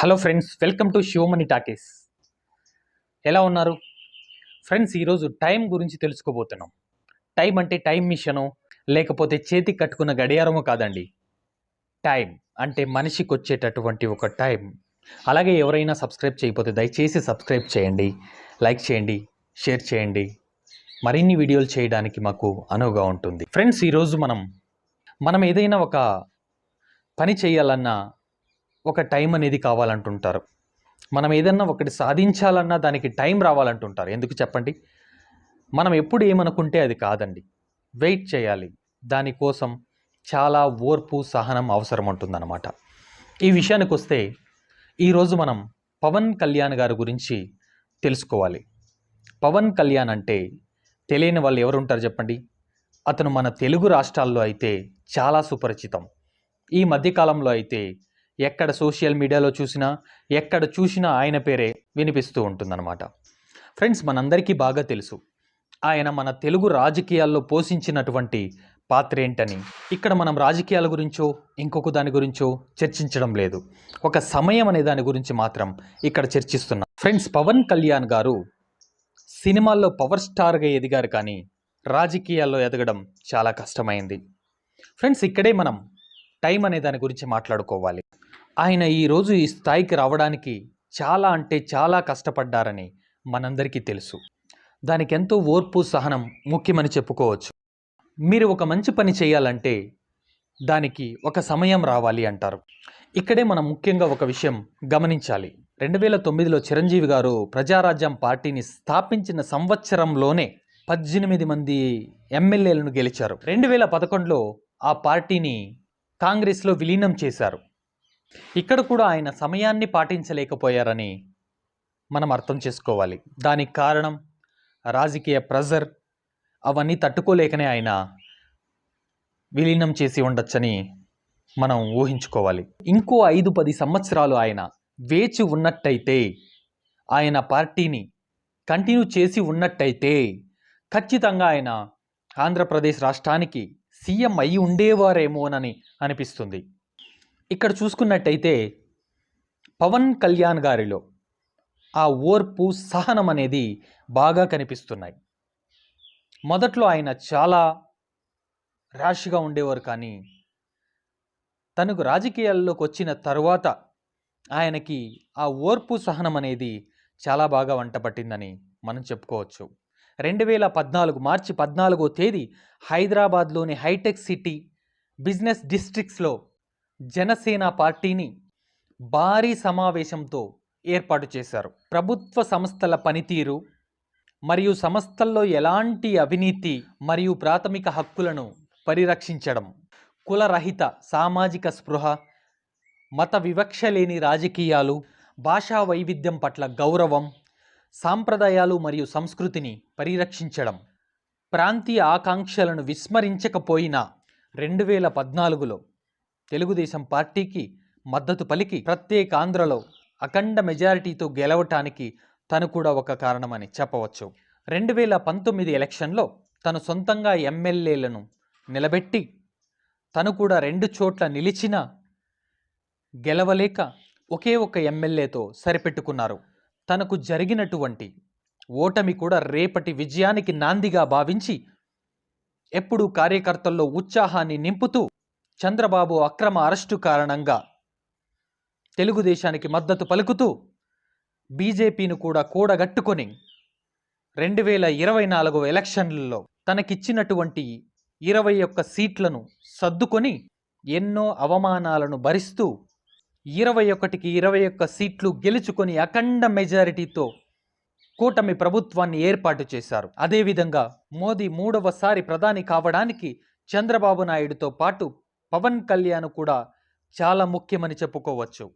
Hello friends welcome to Sivamani talkies. ఎలా ఉన్నారు? Friends ఈరోజు టైం గురించి తెలుసుకోబోతున్నాం. టైం అంటే టైం మిషను లేకపోతే చేతికి కట్టుకున్న గడియారము కాదండి. టైం అంటే మనిషికి వచ్చేటటువంటి ఒక టైం. అలాగే ఎవరైనా సబ్స్క్రైబ్ చేయకపోతే దయచేసి సబ్స్క్రైబ్ చేయండి లైక్ చేయండి షేర్ చేయండి. మరిన్ని వీడియోలు చేయడానికి మాకు అనువుగా ఉంటుంది. ఫ్రెండ్స్ ఈరోజు మనం మనం ఏదైనా ఒక పని చేయాలన్నా ఒక టైం అనేది కావాలంటుంటారు. మనం ఏదన్నా ఒకటి సాధించాలన్నా దానికి టైం రావాలంటుంటారు. ఎందుకు చెప్పండి? మనం ఎప్పుడు ఏమనుకుంటే అది కాదండి. వెయిట్ చేయాలి. దానికోసం చాలా ఓర్పు సహనం అవసరం ఉంటుందన్నమాట ఈ విషయానికి వస్తే ఈరోజు మనం పవన్ కళ్యాణ్ గారి గురించి తెలుసుకోవాలి. పవన్ కళ్యాణ్ అంటే తెలియని వాళ్ళు ఎవరు ఉంటారు చెప్పండి? అతను మన తెలుగు రాష్ట్రాల్లో అయితే చాలా సుపరిచితం. ఈ మధ్యకాలంలో అయితే ఎక్కడ సోషల్ మీడియాలో చూసినా ఎక్కడ చూసినా ఆయన పేరే వినిపిస్తూ ఉంటుందన్నమాట. ఫ్రెండ్స్ మనందరికీ బాగా తెలుసు. ఆయన మన తెలుగు రాజకీయాల్లో పోషించినటువంటి పాత్ర ఏంటని. ఇక్కడ మనం రాజకీయాల గురించో ఇంకొక దాని గురించో చర్చించడం లేదు. ఒక సమయం అనే దాని గురించి మాత్రం ఇక్కడ చర్చిస్తున్నాం. ఫ్రెండ్స్ పవన్ కళ్యాణ్ గారు సినిమాల్లో పవర్ స్టార్గా ఎదిగారు కానీ రాజకీయాల్లో ఎదగడం చాలా కష్టమైంది. ఫ్రెండ్స్ ఇక్కడే మనం టైం అనే దాని గురించి మాట్లాడుకోవాలి. ఆయన ఈరోజు ఈ స్థాయికి రావడానికి చాలా అంటే చాలా కష్టపడ్డారని మనందరికీ తెలుసు. దానికి ఎంతో ఓర్పు సహనం ముఖ్యమని చెప్పుకోవచ్చు. మీరు ఒక మంచి పని చేయాలంటే దానికి ఒక సమయం రావాలి అంటారు. ఇక్కడే మనం ముఖ్యంగా ఒక విషయం గమనించాలి. రెండు వేల తొమ్మిదిలో చిరంజీవి గారు ప్రజారాజ్యం పార్టీని స్థాపించిన సంవత్సరంలోనే పద్దెనిమిది మంది ఎమ్మెల్యేలను గెలిచారు. రెండు వేల పదకొండులో ఆ పార్టీని కాంగ్రెస్లో విలీనం చేశారు. ఇక్కడ కూడా ఆయన సమయాన్ని పాటించలేకపోయారని మనం అర్థం చేసుకోవాలి. దానికి కారణం రాజకీయ ప్రెజర్ అవన్నీ తట్టుకోలేకనే ఆయన విలీనం చేసి ఉండొచ్చని మనం ఊహించుకోవాలి. ఇంకో ఐదు పది సంవత్సరాలు ఆయన వేచి ఉన్నట్టయితే ఆయన పార్టీని కంటిన్యూ చేసి ఉన్నట్టయితే ఖచ్చితంగా ఆయన ఆంధ్రప్రదేశ్ రాష్ట్రానికి సీఎం అయి ఉండేవారేమోనని అనిపిస్తుంది. ఇక్కడ చూసుకున్నట్టయితే పవన్ కళ్యాణ్ గారిలో ఆ ఓర్పు సహనం అనేది బాగా కనిపిస్తున్నాయి. మొదట్లో ఆయన చాలా ర్యాష్గా ఉండేవారు కానీ తనకు రాజకీయాల్లోకి వచ్చిన తరువాత ఆయనకి ఆ ఓర్పు సహనం అనేది చాలా బాగా వంట పట్టిందని మనం చెప్పుకోవచ్చు. రెండు వేల పద్నాలుగు మార్చి పద్నాలుగో తేదీ హైదరాబాద్లోని హైటెక్ సిటీ బిజినెస్ డిస్ట్రిక్ట్స్లో జనసేన పార్టీని భారీ సమావేశంతో ఏర్పాటు చేశారు. ప్రభుత్వ సంస్థల పనితీరు మరియు సంస్థల్లో ఎలాంటి అవినీతి మరియు ప్రాథమిక హక్కులను పరిరక్షించడం కులరహిత సామాజిక స్పృహ మత వివక్ష లేని రాజకీయాలు భాషా వైవిధ్యం పట్ల గౌరవం సాంప్రదాయాలు మరియు సంస్కృతిని పరిరక్షించడం ప్రాంతీయ ఆకాంక్షలను విస్మరించకపోయినా రెండు వేల పద్నాలుగులో తెలుగుదేశం పార్టీకి మద్దతు పలికి ప్రత్యేక ఆంధ్రలో అఖండ మెజారిటీతో గెలవటానికి తను కూడా ఒక కారణమని చెప్పవచ్చు. రెండు వేల పంతొమ్మిది ఎలక్షన్లో తను సొంతంగా ఎమ్మెల్యేలను నిలబెట్టి తను కూడా రెండు చోట్ల నిలిచిన గెలవలేక ఒకే ఒక ఎమ్మెల్యేతో సరిపెట్టుకున్నారు. తనకు జరిగినటువంటి ఓటమి కూడా రేపటి విజయానికి నాందిగా భావించి ఎప్పుడూ కార్యకర్తల్లో ఉత్సాహాన్ని నింపుతూ చంద్రబాబు అక్రమ అరెస్టు కారణంగా తెలుగుదేశానికి మద్దతు పలుకుతూ బీజేపీని కూడా కూడగట్టుకొని రెండు వేల ఇరవై నాలుగు ఎలక్షన్లలో తనకిచ్చినటువంటి ఇరవై ఒక్క సీట్లను సర్దుకొని ఎన్నో అవమానాలను భరిస్తూ ఇరవై ఒకటికి ఇరవై ఒక్క సీట్లు గెలుచుకొని అఖండ మెజారిటీతో కూటమి ప్రభుత్వాన్ని ఏర్పాటు చేశారు. అదేవిధంగా మోదీ మూడవసారి ప్రధాని కావడానికి చంద్రబాబు నాయుడుతో పాటు పవన్ కళ్యాణ్ కూడా చాలా ముఖ్యమని చెప్పుకోవచ్చు.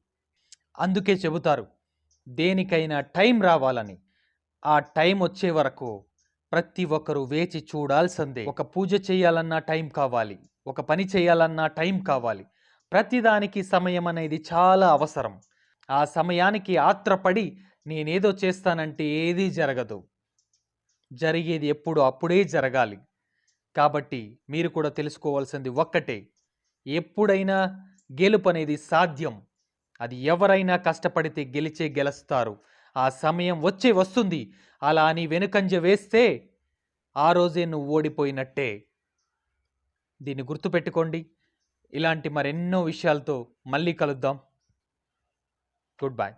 అందుకే చెబుతారు దేనికైనా టైం రావాలని. ఆ టైం వచ్చే వరకు ప్రతి ఒక్కరూ వేచి చూడాల్సిందే. ఒక పూజ చేయాలన్నా టైం కావాలి. ఒక పని చేయాలన్నా టైం కావాలి. ప్రతిదానికి సమయం అనేది చాలా అవసరం. ఆ సమయానికి ఆత్రపడి నేనేదో చేస్తానంటే ఏదీ జరగదు. జరిగేది ఎప్పుడు అప్పుడే జరగాలి. కాబట్టి మీరు కూడా తెలుసుకోవాల్సింది ఒక్కటే. ఎప్పుడైనా గెలుపు అనేది సాధ్యం. అది ఎవరైనా కష్టపడితే గెలిచే గెలుస్తారు. ఆ సమయం వచ్చే వస్తుంది. అలా అని వెనుకంజ వేస్తే ఆ రోజే నువ్వు ఓడిపోయినట్టే. దీన్ని గుర్తుపెట్టుకోండి. ఇలాంటి మరెన్నో విషయాలతో మళ్ళీ కలుద్దాం. Good bye.